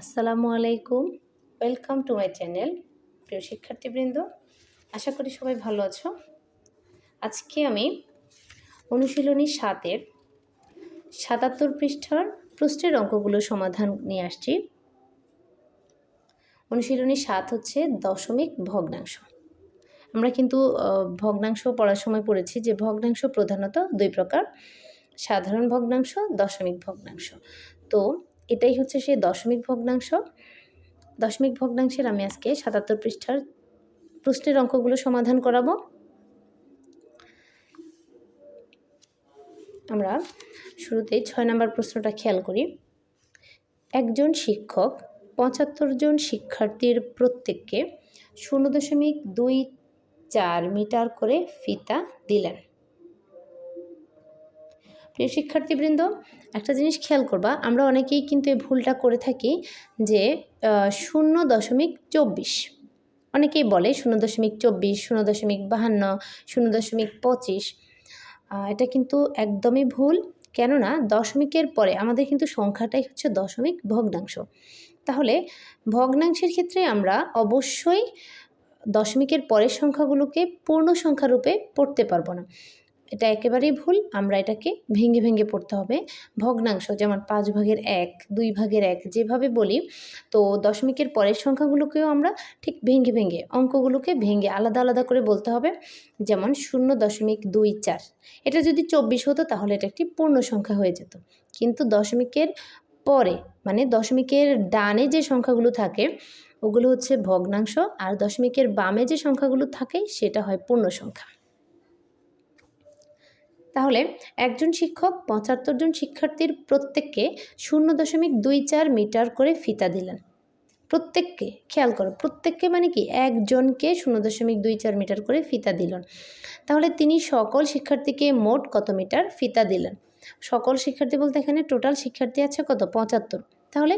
আসসালামু আলাইকুম। Welcome to my channel প্রিয় শিক্ষার্থীবৃন্দ। আশা করি সবাই ভালো আছো। আজকে আমি অনুশীলনী সাতের সাতাত্তর পৃষ্ঠার প্রশ্নের অঙ্কগুলো সমাধান নিয়ে আসছি। অনুশীলনী সাত হচ্ছে দশমিক ভগ্নাংশ। আমরা কিন্তু ভগ্নাংশ পড়ার সময় পড়েছি যে ভগ্নাংশ প্রধানত দুই প্রকার। সাধারণ ভগ্নাংশ, দশমিক ভগ্নাংশ। তো এটাই হচ্ছে সেই দশমিক ভগ্নাংশ। দশমিক ভগ্নাংশের আমি আজকে সাতাত্তর পৃষ্ঠার প্রশ্নের অঙ্কগুলো সমাধান করাবো। আমরা শুরুতেই ছয় নম্বর প্রশ্নটা খেয়াল করি। একজন শিক্ষক পঁচাত্তর জন শিক্ষার্থীর প্রত্যেককে শূন্য দশমিক দুই চার মিটার করে ফিতা দিলেন। প্রিয় শিক্ষার্থীবৃন্দ, একটা জিনিস খেয়াল করবা, আমরা অনেকেই কিন্তু এই ভুলটা করে থাকি যে শূন্য দশমিক চব্বিশ। অনেকেই বলে শূন্য দশমিক চব্বিশ, শূন্য দশমিক বাহান্ন, শূন্য দশমিক পঁচিশ। এটা কিন্তু একদমই ভুল, কেননা দশমিকের পরে আমাদের কিন্তু সংখ্যাটাই হচ্ছে দশমিক ভগ্নাংশ। তাহলে ভগ্নাংশের ক্ষেত্রে আমরা অবশ্যই দশমিকের পরের সংখ্যাগুলোকে পূর্ণ সংখ্যারূপে পড়তে পারব না। এটা একেবারেই ভুল। আমরা এটাকে ভেঙে ভেঙে পড়তে হবে। ভগ্নাংশ যেমন পাঁচ ভাগের এক, দুই ভাগের এক যেভাবে বলি, তো দশমিকের পরের সংখ্যাগুলোকেও আমরা ঠিক ভেঙে ভেঙে, অঙ্কগুলোকে ভেঙে আলাদা আলাদা করে বলতে হবে। যেমন শূন্য দশমিক দুই চার। এটা যদি চব্বিশ হতো তাহলে এটা একটি পূর্ণ সংখ্যা হয়ে যেত। কিন্তু দশমিকের পরে মানে দশমিকের ডানে যে সংখ্যাগুলো থাকে, ওগুলো হচ্ছে ভগ্নাংশ আর দশমিকের বামে যে সংখ্যাগুলো থাকে, সেটা হয় পূর্ণ সংখ্যা। তাহলে একজন শিক্ষক পঁচাত্তর জন শিক্ষার্থীর প্রত্যেককে শূন্য দশমিক দুই চার মিটার করে ফিতা দিলেন। প্রত্যেককে, খেয়াল করো, প্রত্যেককে মানে কি একজনকে শূন্য দশমিক দুই চার মিটার করে ফিতা দিলেন। তাহলে তিনি সকল শিক্ষার্থীকে মোট কত মিটার ফিতা দিলেন? সকল শিক্ষার্থী বলতে এখানে টোটাল শিক্ষার্থী আছে কত? পঁচাত্তর। তাহলে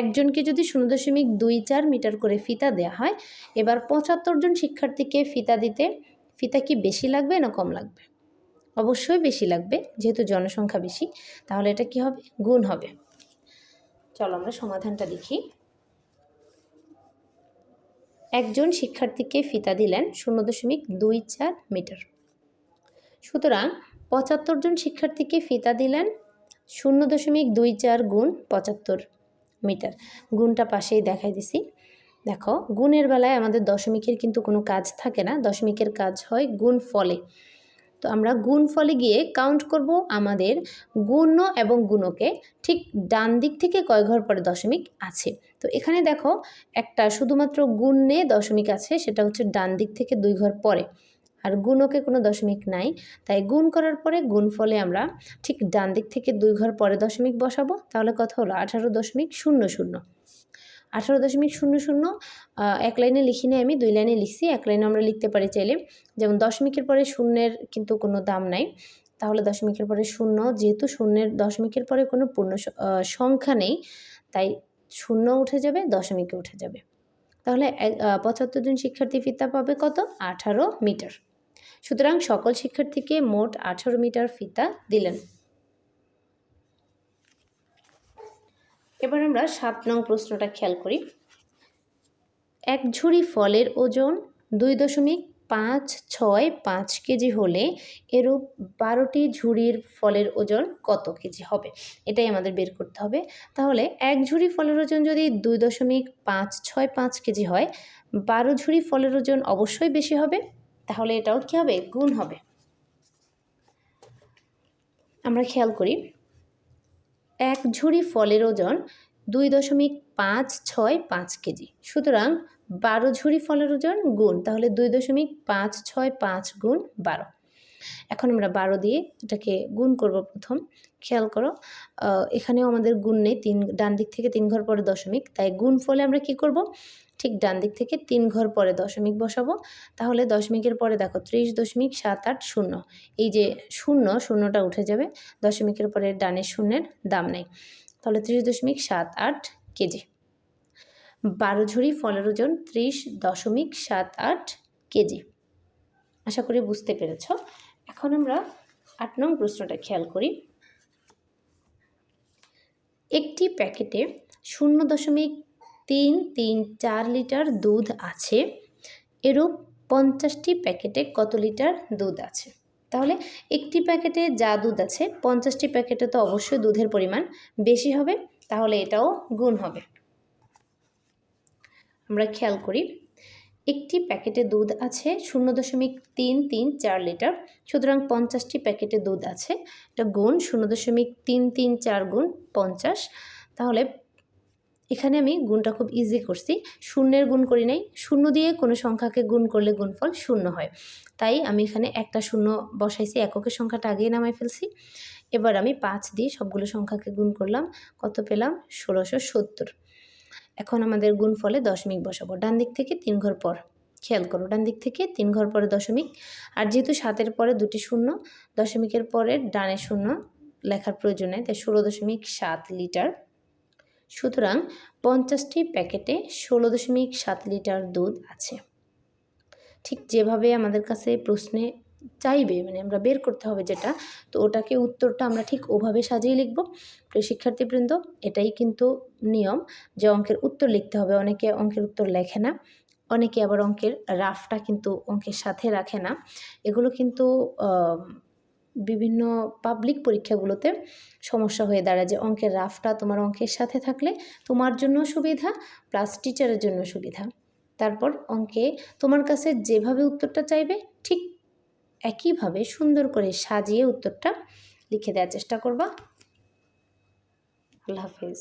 একজনকে যদি শূন্য দশমিক দুই চার মিটার করে ফিতা দেওয়া হয়, এবার পঁচাত্তর জন শিক্ষার্থীকে ফিতা দিতে ফিতা কি বেশি লাগবে না কম লাগবে? অবশ্যই বেশি লাগবে, যেহেতু জনসংখ্যা বেশি, তাহলে এটা কি হবে? গুণ হবে। চলো আমরা সমাধানটা দেখি। একজন শিক্ষার্থীকে ফিতা দিলেন শূন্য দশমিক দুই চার মিটার। সুতরাং পঁচাত্তর জন শিক্ষার্থীকে ফিতা দিলেন শূন্য দশমিক দুই চার গুণ পঁচাত্তর মিটার। গুণটা পাশেই দেখাই দিছি। দেখো, গুণের বেলায় আমাদের দশমিকের কিন্তু কোনো কাজ থাকে না, দশমিকের কাজ হয় গুণ ফলে। তো আমরা গুণ ফলে গিয়ে কাউন্ট করব আমাদের গুণ্য এবং গুণকে ঠিক ডান দিক থেকে কয় ঘর পরে দশমিক আছে। তো এখানে দেখো একটা শুধুমাত্র গুণে দশমিক আছে, সেটা হচ্ছে ডান দিক থেকে দুই ঘর পরে। আর গুণকে কোনো দশমিক নাই, তাই গুণ করার পরে গুণ ফলে আমরা ঠিক ডান দিক থেকে দুই ঘর পরে দশমিক বসাবো। তাহলে কথা হলো? আঠারো দশমিক শূন্য শূন্য। আঠারো দশমিক শূন্য শূন্য এক লাইনে লিখি নাই আমি, দুই লাইনে লিখছি, এক লাইনে আমরা লিখতে পারি চাইলে। যেমন দশমিকের পরে শূন্যের কিন্তু কোনো দাম নাই, তাহলে দশমিকের পরে শূন্য, যেহেতু শূন্যের দশমিকের পরে কোনো পূর্ণ সংখ্যা নেই, তাই শূন্য উঠে যাবে, দশমিকে উঠে যাবে। তাহলে পঁচাত্তর জন শিক্ষার্থী ফিতা পাবে কত? আঠারো মিটার। সুতরাং সকল শিক্ষার্থীকে মোট আঠারো মিটার ফিতা দিলেন। এবার আমরা সাত নং প্রশ্নটা খেয়াল করি। এক ঝুড়ি ফলের ওজন দুই দশমিক পাঁচ ছয় পাঁচ কেজি হলে এরূপ বারোটি ঝুড়ির ফলের ওজন কত কেজি হবে? এটাই আমাদের বের করতে হবে। তাহলে এক ঝুড়ি ফলের ওজন যদি দুই দশমিক পাঁচ ছয় পাঁচ কেজি হয়, বারো ঝুড়ি ফলের ওজন অবশ্যই বেশি হবে। তাহলে এটাও কী হবে? গুণ হবে। আমরা খেয়াল করি এক ঝুড়ি ফলের ওজন দুই দশমিক পাঁচ ছয় পাঁচ কেজি। সুতরাং বারো ঝুড়ি ফলের ওজন গুণ, তাহলে দুই দশমিক পাঁচ ছয় পাঁচ গুণ বারো। এখন আমরা বারো দিয়ে এটাকে গুণ করব প্রথম। খেয়াল করো এখানেও আমাদের গুণ নেই, তিন, ডান দিক থেকে তিন ঘর পরে দশমিক। তাই গুণ ফলে আমরা কি করব? ঠিক ডান দিক থেকে তিন ঘর পরে দশমিক বসাবো। তাহলে দশমিকের পরে দেখো ত্রিশ দশমিক সাত আট শূন্য। এই যে শূন্য, শূন্যটা উঠে যাবে, দশমিকের পরে ডানের শূন্যের দাম নেই। তাহলে ত্রিশ দশমিক সাত আট কেজি। বারো ঝুড়ি ফলের ওজন ত্রিশ দশমিক সাত আট কেজি। আশা করি বুঝতে পেরেছ। এখন আমরা আট নং প্রশ্নটা খেয়াল করি। একটি প্যাকেটে শূন্য দশমিক তিন তিন চার লিটার দুধ আছে, এরূপ পঞ্চাশটি প্যাকেটে কত লিটার দুধ আছে? তাহলে একটি প্যাকেটে যা দুধ আছে, পঞ্চাশটি প্যাকেটে তো অবশ্যই দুধের পরিমাণ বেশি হবে, তাহলে এটাও গুণ হবে। আমরা খেয়াল করি একটি প্যাকেটে দুধ আছে, শূন্য দশমিক তিন তিন চার লিটার। সুতরাং পঞ্চাশটি প্যাকেটে দুধ আছে। এটা গুণ শূন্য দশমিক তিন তিন চার গুণ পঞ্চাশ। তাহলে এখানে আমি গুণটা খুব ইজি করছি। শূন্যের গুণ করি নাই। শূন্য দিয়ে কোনো সংখ্যাকে গুণ করলে গুণফল শূন্য হয়। তাই আমি এখানে একটা শূন্য বসাইছি এককের সংখ্যাটা আগেই নামাই ফেলছি। এবার আমি পাঁচ দিয়ে সবগুলো সংখ্যাকে গুণ করলাম। কত পেলাম? ষোলোশো সত্তর। এখন আমাদের গুণফলে দশমিক বসাবো। ডান দিক থেকে তিন ঘর পর। খেয়াল করো, ডান দিক থেকে তিন ঘর পরে দশমিক। আর যেহেতু সাতের পরে দুটি শূন্য, দশমিকের পরে ডানে শূন্য লেখার প্রয়োজন নেই, তাই ষোলো দশমিক সাত লিটার। সুতরাং পঞ্চাশটি প্যাকেটে ষোলো দশমিক সাত লিটার দুধ আছে। ঠিক যেভাবে আমাদের কাছে প্রশ্নে চাইবে মানে আমরা বের করতে হবে যেটা, তো ওটাকে উত্তরটা আমরা ঠিক ওভাবে সাজিয়ে লিখব। প্রিয় শিক্ষার্থীবৃন্দ, এটাই কিন্তু নিয়ম যে অঙ্কের উত্তর লিখতে হবে। অনেকে অঙ্কের উত্তর লেখে না, অনেকে আবার অঙ্কের রাফটা কিন্তু অঙ্কের সাথে রাখে না। এগুলো কিন্তু বিভিন্ন পাবলিক পরীক্ষাগুলোতে সমস্যা হয়ে দাঁড়ায় যে অঙ্কের রাফটা তোমার অঙ্কের সাথে থাকলে তোমার জন্য সুবিধা প্লাস টিচারের জন্য সুবিধা। তারপর অঙ্কে তোমার কাছে যেভাবে উত্তরটা চাইবে, ঠিক একইভাবে সুন্দর করে সাজিয়ে উত্তরটা লিখে দেওয়ার চেষ্টা করবা। আল্লাহ হাফিজ।